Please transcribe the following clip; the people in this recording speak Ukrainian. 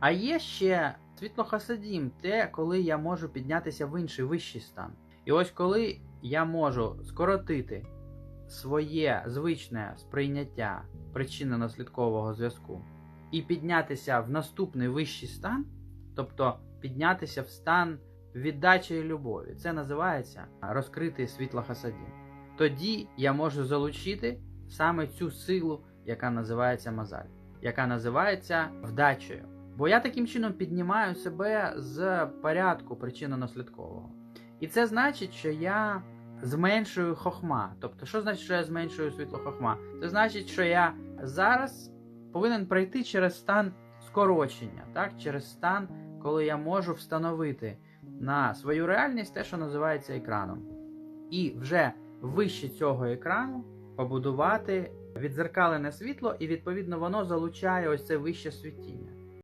А є ще світло хасадім, те, коли я можу піднятися в інший вищий стан. І ось коли я можу скоротити своє звичне сприйняття причинно-наслідкового зв'язку і піднятися в наступний вищий стан, тобто піднятися в стан віддачі і любові. Це називається розкритий світло хасадім. Тоді я можу залучити саме цю силу, яка називається мазаль, яка називається вдачею. Бо я таким чином піднімаю себе з порядку причинно-наслідкового. І це значить, що я зменшую хохма. Тобто, що значить, що я зменшую світло хохма? Це значить, що я зараз повинен пройти через стан скорочення, так? через стан, коли я можу встановити на свою реальність те, що називається екраном. І вже вище цього екрану побудувати відзеркалене світло, і відповідно воно залучає ось це вище світіння.